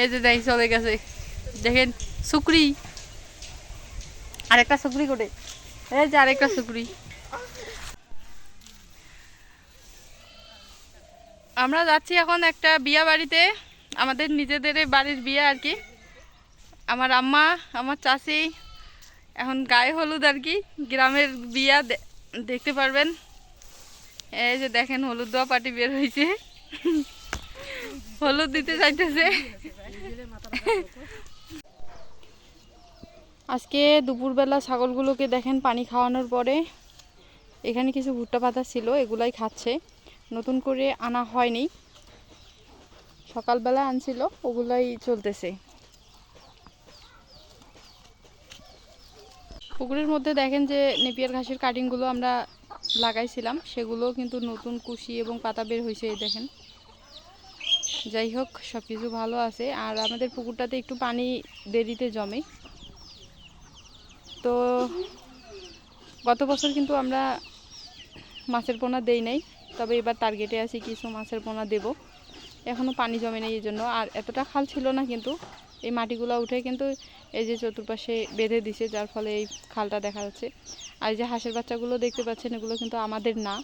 এই যে চলে গেছে। দেখেন শুকরি আরেকটা শুকরি করে এই যে আরেকটা শুকরি আমরা যাচ্ছি এখন একটা বিয়া বাড়িতে। আমাদের নিজেদের বাড়ির বিয়ে আর কি। আমার আম্মা, আমার চাষি এখন গায়ে হলুদ আর কি। গ্রামের বিয়া দেখতে পারবেন। এই যে দেখেন, হলুদ দেওয়া পাটি বের হয়েছে হলুদ দিতে চাইতেছে। আজকে দুপুরবেলা ছাগলগুলোকে দেখেন পানি খাওয়ানোর পরে। এখানে কিছু ভুট্টা পাতা ছিল, এগুলাই খাচ্ছে। নতুন করে আনা হয়নি। সকালবেলা আনছিল, ওগুলাই চলতেছে। পুকুরের মধ্যে দেখেন যে নেপিয়ার ঘাসের কাটিংগুলো আমরা লাগাইছিলাম, সেগুলো কিন্তু নতুন কুশি এবং পাতা বের হয়েছে এই দেখেন। যাই হোক সব কিছু ভালো আছে। আর আমাদের পুকুরটাতে একটু পানি দেরিতে জমে। তো গত বছর কিন্তু আমরা মাছের পোনা দেই নাই, তবে এবার টার্গেটে আছি কিছু মাছের পোনা দেব। এখনও পানি জমে নেই এই জন্য আর এতটা খাল ছিল না কিন্তু, এই মাটিগুলো উঠে কিন্তু এই যে চতুর্পাশে বেঁধে দিছে, যার ফলে এই খালটা দেখা যাচ্ছে। আর যে হাঁসের বাচ্চাগুলো দেখতে পাচ্ছেন, এগুলো কিন্তু আমাদের না,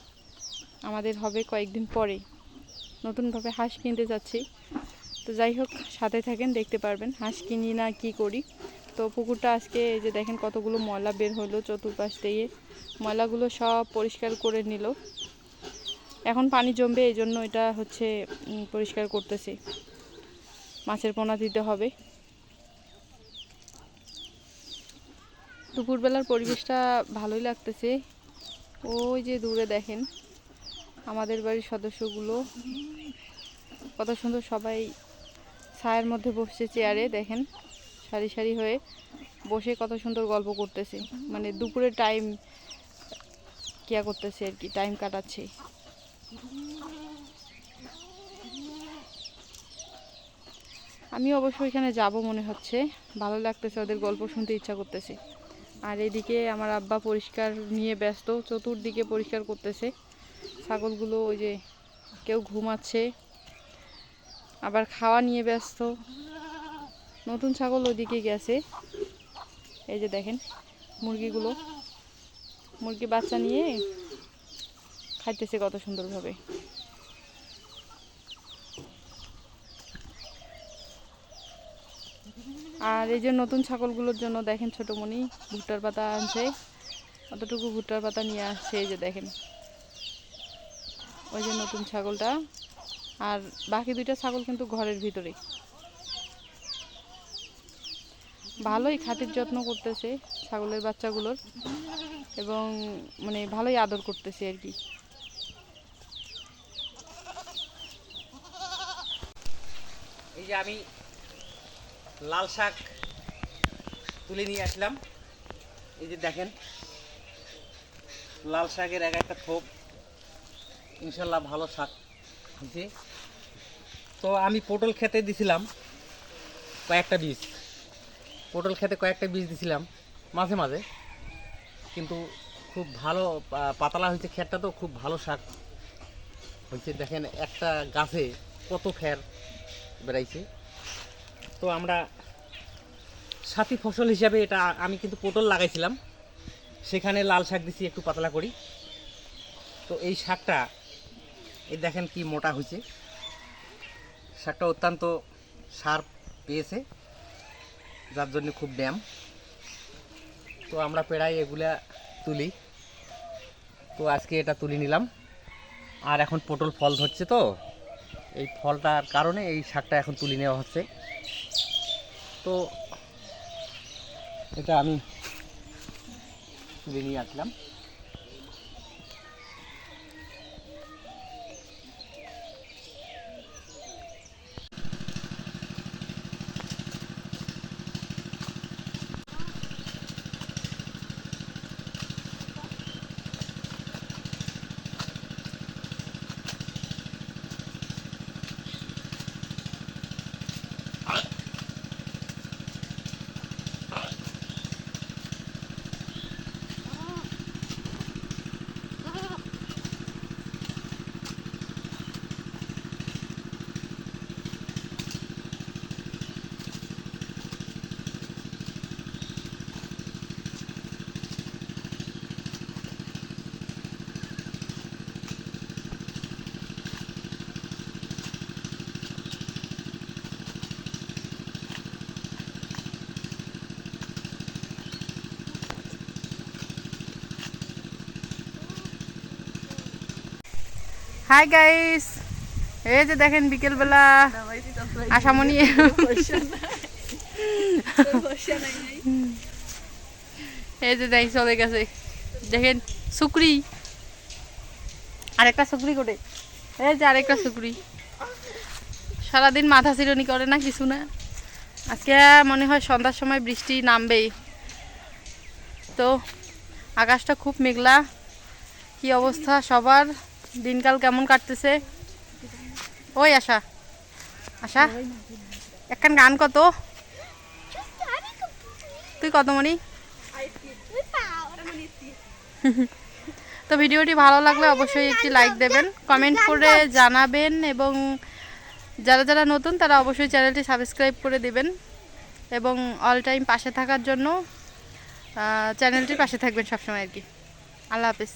আমাদের হবে কয়েকদিন পরে নতুনভাবে হাঁস কিনতে যাচ্ছি। তো যাই হোক সাথে থাকেন, দেখতে পারবেন হাঁস কিনি না কি করি। তো পুকুরটা আজকে এই যে দেখেন কতগুলো ময়লা বের হলো চতুর্পাশ দিয়ে। ময়লাগুলো সব পরিষ্কার করে নিল। এখন পানি জমবে, এই জন্য এটা হচ্ছে পরিষ্কার করতেছি। মাছের পোনা দিতে হবে। দুপুরবেলার পরিবেশটা ভালোই লাগতেছে। ওই যে দূরে দেখেন। আমাদের বাড়ির সদস্যগুলো। কত সুন্দর সবাই ছায়ের মধ্যে বসছে চেয়ারে, দেখেন, সারি সারি হয়ে বসে কত সুন্দর গল্প করতেছে। মানে দুপুরে টাইম কিয়া করতেছে আর কি টাইম কাটাচ্ছে। আমি অবশ্য এখানে যাব মনে হচ্ছে, ভালো লাগতেছে ওদের গল্প শুনতে ইচ্ছা করতেছে। আর এদিকে আমার আব্বা পরিষ্কার নিয়ে ব্যস্ত, চতুর্দিকে পরিষ্কার করতেছে। ছাগলগুলো ওই যে কেউ ঘুমাচ্ছে, আবার খাওয়া নিয়ে ব্যস্ত। নতুন ছাগল ওদিকে গেছে। এই যে দেখেন মুরগিগুলো। মুরগি বাচ্চা নিয়ে খাইতেছে কত সুন্দরভাবে। আর এই যে নতুন ছাগলগুলোর জন্য দেখেন ছোটোমণি ভুট্টার পাতা আনছে। অতটুকু ভুট্টার পাতা নিয়ে আসছে, এই যে দেখেন। ওই যে নতুন ছাগলটা। আর বাকি দুইটা ছাগল কিন্তু ঘরের ভিতরে ভালোই খাতির যত্ন করতেছে ছাগলের বাচ্চাগুলোর এবং মানে ভালোই আদর করতেছে আর কি। এই যে আমি লাল শাক তুলে নিয়ে আসলাম। এই যে দেখেন, লাল শাকের এক একটা থোপ। ইনশাল্লাহ ভালো শাক হয়েছে তো আমি পটল খেতে দিছিলাম কয়েকটা বীজ। পটল খেতে কয়েকটা বীজ দিছিলাম মাঝে মাঝে। কিন্তু খুব ভালো পাতলা হয়েছে খেরটা তো, খুব ভালো শাক হয়েছে। দেখেন একটা গাছে কত খের বেড়াইছে। তো আমরা সাথী ফসল হিসাবে এটা, আমি কিন্তু পটল লাগাইছিলাম। সেখানে লাল শাক দিছি, একটু পাতলা করি। তো এই শাকটা এই দেখেন কি মোটা হয়েছে। শাকটা অত্যন্ত সার পেয়েছে, যার জন্য খুব ড্যাম। তো আমরা পেড়াই এগুলা তুলি। তো আজকে এটা তুলে নিলাম। আর এখন পটল ফল ধরছে তো। এই ফলটার কারণে এই শাকটা এখন তুলে নেওয়া হচ্ছে। তো এটা আমি তুলে নিয়ে আসলাম। হাই গাইস এই যে দেখেন বিকেলবেলা আশামণি। এই যে দেখ, চলে গেছে। দেখেন, শুকরি। আরেকটা শুকরি করে এই যে আরেকটা শুকরি। সারাদিন মাথা চিরনি করে না কিছু না। আজকে মনে হয় সন্ধ্যার সময় বৃষ্টি নামবেই। তো, আকাশটা খুব মেঘলা। কি অবস্থা সবার? দিনকাল কেমন কাটতেছে? ওই আশা আশা, একখান গান কত? তুই কত মনি তো ভিডিওটি ভালো লাগলে অবশ্যই একটি লাইক দেবেন, কমেন্ট করে জানাবেন এবং যারা যারা নতুন তারা অবশ্যই চ্যানেলটি সাবস্ক্রাইব করে দেবেন এবং অল টাইম পাশে থাকার জন্য চ্যানেলটির পাশে থাকবেন সবসময় আর কি। আল্লাহ হাফিজ।